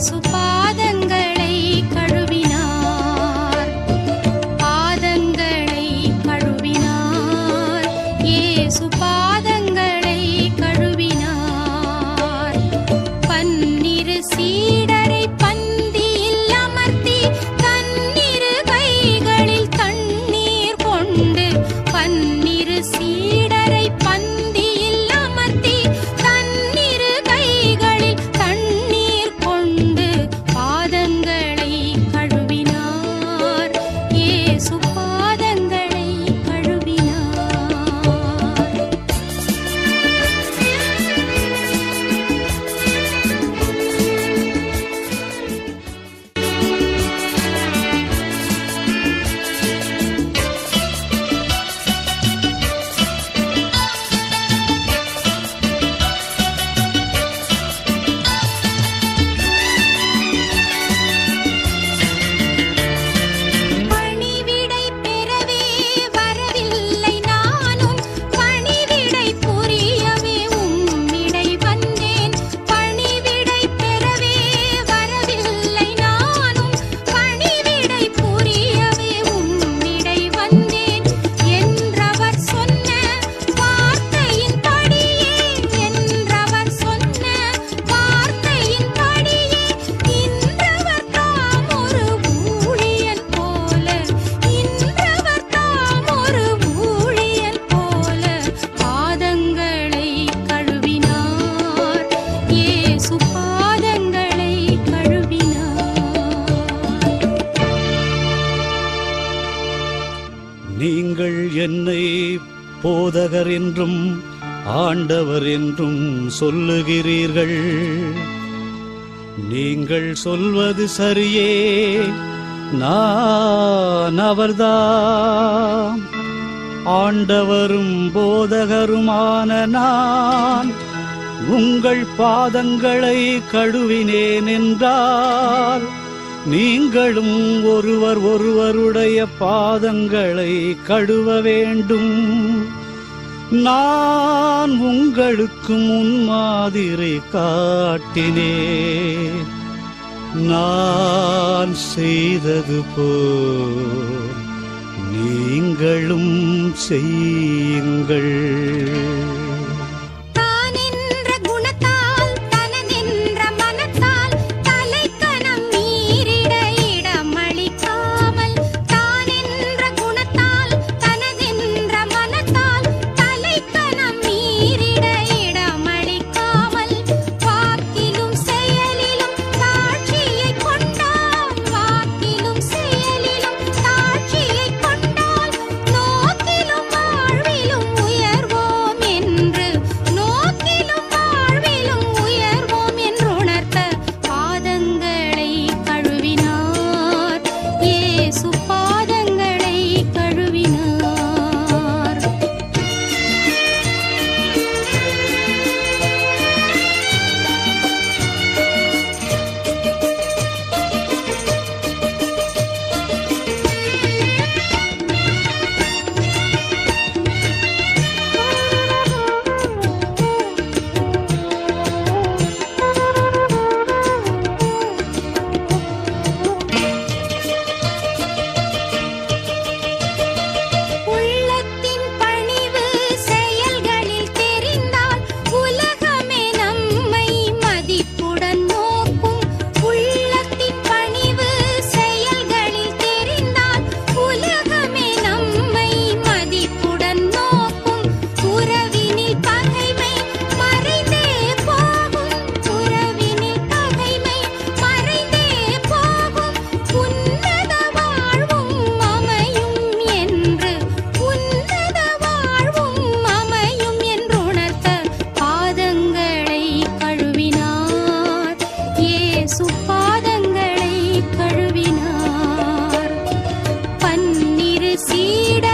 su என்னை போதகர் என்றும் ஆண்டவர் என்றும் சொல்லுகிறீர்கள். நீங்கள் சொல்வது சரியே நான் அவர்தான். ஆண்டவரும் போதகருமான நான் உங்கள் பாதங்களை கழுவினேன் என்றார். நீங்களும் ஒருவர் ஒருவருடைய பாதங்களை கழுவ வேண்டும். நான் உங்களுக்கு முன்மாதிரி காட்டினேன். நான் செய்தது போ நீங்களும் செய்யுங்கள். வீட